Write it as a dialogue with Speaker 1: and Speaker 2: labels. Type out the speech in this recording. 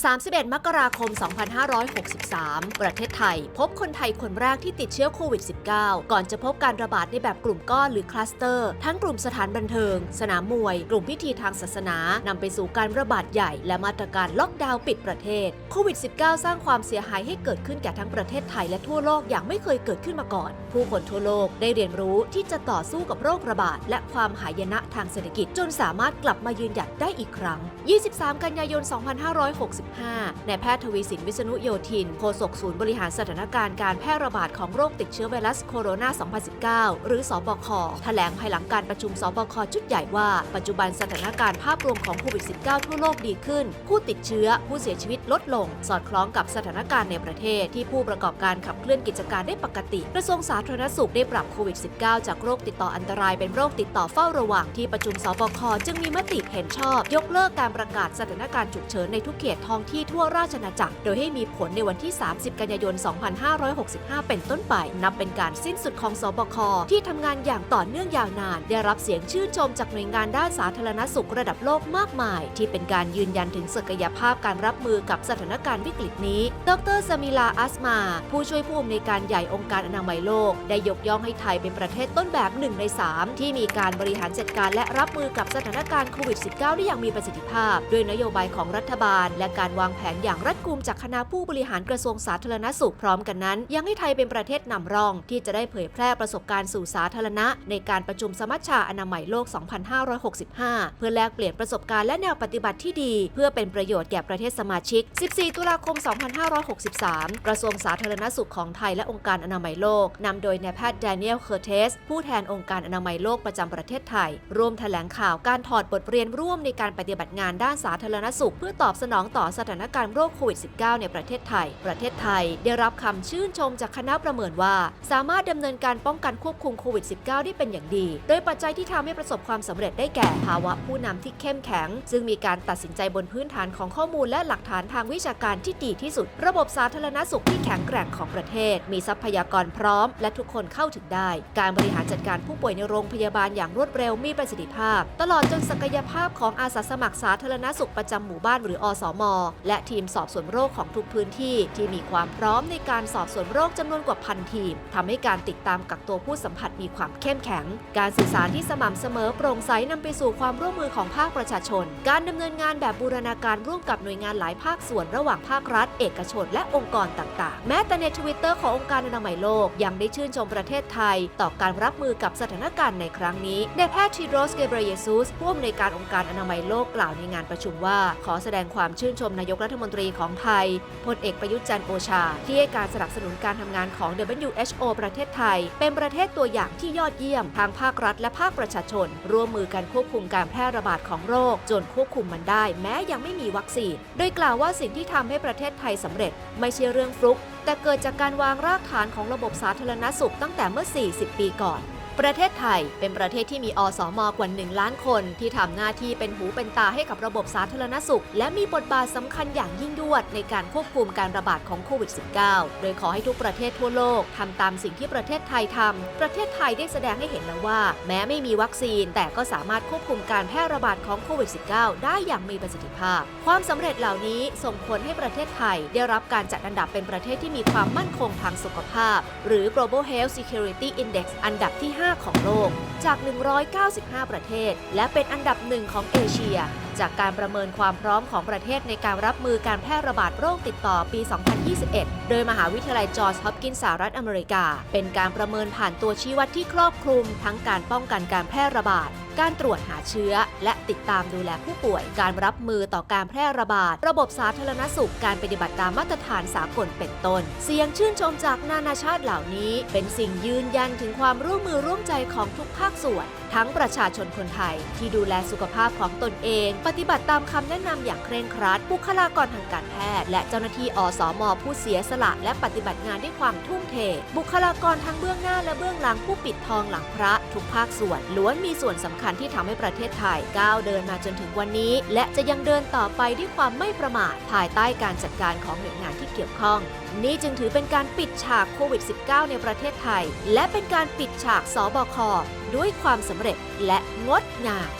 Speaker 1: 31 มกราคม 2563 ประเทศไทย พบคนไทยคนแรกที่ติดเชื้อโควิด -19 ก่อนจะพบการระบาดในแบบกลุ่มก้อนหรือคลัสเตอร์ ทั้งกลุ่มสถานบันเทิง สนามมวย กลุ่มพิธีทางศาสนานำไปสู่การระบาดใหญ่ และมาตรการล็อกดาวน์ปิดประเทศโควิด -19 สร้างความเสียหายให้เกิดขึ้นแก่ทั้งประเทศไทยและทั่วโลกอย่างไม่เคยเกิดขึ้นมาก่อน ผู้คนทั่วโลกได้เรียนรู้ที่จะต่อสู้กับโรคระบาด และความหายนะทางเศรษฐกิจจนสามารถกลับมายืนหยัดได้อีกครั้ง 23 กันยายน 2560 25นแพทย์ทวีสินวิษณุโยธิน โฆษกศูนย์บริหารสถานการณ์การแพร่ระบาดของโรคติดเชื้อไวรัสโคโรนา 2019 หรือสอบคแถลงภายหลังการประชุมสบคชุดใหญ่ว่า ปัจจุบันสถานการณ์ภาพรวมของโควิด -19 ทั่วโลกดีขึ้น ผู้ติดเชื้อผู้เสียชีวิตลดลง สอดคล้องกับสถานการณ์ในประเทศ ที่ผู้ประกอบการขับเคลื่อนกิจการได้ปกติ กระทรวงสาธารณสุขได้ปรับโควิด -19 จากโรคติดต่ออันตรายเป็นโรคติดต่อเฝ้าระวังที่ประชุมสบคจึงมีมติเห็นชอบ ยกเลิกการประกาศสถานการณ์ฉุกเฉินในทุกเขตทองที่ทั่วราชอาจักร โดยให้มีผลในวันที่ 30 กันยายน 2565 เป็นต้นไป นับเป็นการสิ้นสุดของสบค ที่ทำงานอย่างต่อเนื่องยาวนาน ได้รับเสียงชื่นชมจากหน่วยงานด้านสาธารณสุขระดับโลกมากมาย ที่เป็นการยืนยันถึงศักยภาพการรับมือกับสถานการณ์วิกฤตนี้ ดรสมิลาอัสมา ผู้ช่วยผู้อำนวยการใหญ่องค์การอนามัยโลก ได้ยกย่องให้ไทยเป็นประเทศต้นแบบหนึ่งใน 3 ที่มีการบริหารจัดการและรับมือกับสถานการณ์โควิด -19 ได้อย่างมีประสิทธิภาพ ด้วยนโยบายของรัฐบาลและการการวางแผนอย่างรัดกุมจากคณะผู้บริหารกระทรวงสาธารณสุขพร้อมกันนั้น ยังให้ไทยเป็นประเทศนำร่อง ที่จะได้เผยแพร่ประสบการณ์สู่สาธารณะ ในการประชุมสมัชชาอนามัยโลก 2565 เพื่อแลกเปลี่ยนประสบการณ์และแนวปฏิบัติที่ดี เพื่อเป็นประโยชน์แก่ประเทศสมาชิก 14 ตุลาคม 2563 กระทรวงสาธารณสุขของไทยและองค์การอนามัยโลกนำโดยนายแพทย์แดเนียล เคอร์เทส ผู้แทนองค์การอนามัยโลกประจำประเทศไทย ร่วมแถลงข่าวการถอดบทเรียนร่วมในการปฏิบัติงานด้านสาธารณสุข เพื่อตอบสนองต่อสถานการณ์โรคโควิด -19 ในประเทศไทย ประเทศไทย ได้รับคำชื่นชมจากคณะประเมินว่า สามารถดำเนินการป้องกันควบคุมโควิด -19 ได้เป็นอย่างดี โดยปัจจัยที่ทำให้ประสบความสำเร็จได้แก่ภาวะผู้นำที่เข้มแข็ง ซึ่งมีการตัดสินใจบนพื้นฐานของข้อมูลและหลักฐานทางวิชาการที่ดีที่สุด ระบบสาธารณสุขที่แข็งแกร่งของประเทศ มีทรัพยากรพร้อม และทุกคนเข้าถึงได้ การบริหารจัดการผู้ป่วยในโรงพยาบาลอย่างรวดเร็วมีประสิทธิภาพ ตลอดจนศักยภาพของอาสาสมัครสาธารณสุขประจำหมู่บ้านหรืออสมและทีมสอบสวนโรคของทุกพื้นที่ที่มีความพร้อมในการสอบสวนโรคจำนวนกว่าพันทีมทำให้การติดตามกักตัวผู้สัมผัสมีความเข้มแข็ง การสื่อสารที่สม่ำเสมอโปร่งใสนำไปสู่ความร่วมมือของภาคประชาชน การดำเนินงานแบบบูรณาการร่วมกับหน่วยงานหลายภาคส่วนระหว่างภาครัฐ เอกชน และองค์กรต่างๆ แม้แต่ในทวิตเตอร์ขององค์การอนามัยโลก ยังได้ชื่นชมประเทศไทย ต่อการรับมือกับสถานการณ์ในครั้งนี้นแพทย์ทีโรสเกเบรเยซุสผู้อำนวยการองค์การอนามัยโลกกล่าวในงานประชุมว่า ขอแสดงความชื่นชมนายกรัฐมนตรีของไทยพลเอกประยุทธ์จันทร์โอชา ที่ให้การสนับสนุนการทำงานของ WHO ประเทศไทย เป็นประเทศตัวอย่างที่ยอดเยี่ยมทางภาครัฐและภาคประชาชน ร่วมมือกันควบคุมการแพร่ระบาดของโรค จนควบคุมมันได้ แม้ยังไม่มีวัคซีน โดยกล่าวว่าสิ่งที่ทำให้ประเทศไทยสำเร็จ ไม่ใช่เรื่องฟลุกแต่เกิดจากการวางรากฐานของระบบสาธารณสุขตั้งแต่เมื่อ 40 ปีก่อน ประเทศไทยเป็นประเทศที่มีอสมกว่า 1 ล้านคน ที่ทำหน้าที่เป็นหูเป็นตาให้กับระบบสาธารณสุข และมีบทบาทสำคัญอย่างยิ่งยวดในการควบคุมการระบาดของโควิด -19 โดยขอให้ทุกประเทศทั่วโลกทำตามสิ่งที่ประเทศไทยทำประเทศไทยได้แสดงให้เห็นแล้วว่า แม้ไม่มีวัคซีน แต่ก็สามารถควบคุมการแพร่ระบาดของโควิด -19 ได้อย่างมีประสิทธิภาพ ความสำเร็จเหล่านี้ส่งผลให้ประเทศไทย ได้รับการจัดอันดับเป็นประเทศที่มีความมั่นคงทางสุขภาพ หรือ Global Health Security Index อันดับที่5 5 ของโลกจาก 195 ประเทศ และเป็นอันดับหนึ่งของเอเชียจากการประเมินความพร้อมของประเทศในการรับมือการแพร่ระบาดโรคติดต่อปี 2021 โดยมหาวิทยาลัยจอร์จฮอปกินส์สหรัฐอเมริกา เป็นการประเมินผ่านตัวชี้วัดที่ครอบคลุม ทั้งการป้องกันการแพร่ระบาด การตรวจหาเชื้อ และติดตามดูแลผู้ป่วย การรับมือต่อการแพร่ระบาด ระบบสาธารณสุข การปฏิบัติตามมาตรฐานสากลเป็นต้น เสียงชื่นชมจากนานาชาติเหล่านี้ เป็นสิ่งยืนยันถึงความร่วมมือร่วมใจของทุกภาคส่วน ทั้งประชาชนคนไทยที่ดูแลสุขภาพของตนเองปฏิบัติตามคำแนะนำอย่างเคร่งครัดบุคลากรทางการแพทย์ และเจ้าหน้าที่อสมผู้เสียสละ และปฏิบัติงานด้วยความทุ่มเท บุคลากรทั้งเบื้องหน้าและเบื้องหลังผู้ปิดทองหลังพระ ทุกภาคส่วนล้วนมีส่วนสำคัญที่ทำให้ประเทศไทยก้าวเดินมาจนถึงวันนี้ และจะยังเดินต่อไปด้วยความไม่ประมาทภายใต้การจัดการของหน่วยงานที่เกี่ยวข้อง นี่จึงถือเป็นการปิดฉากโควิด -19 ในประเทศไทย และเป็นการปิดฉากสบคด้วยความสำเร็จและงดงาม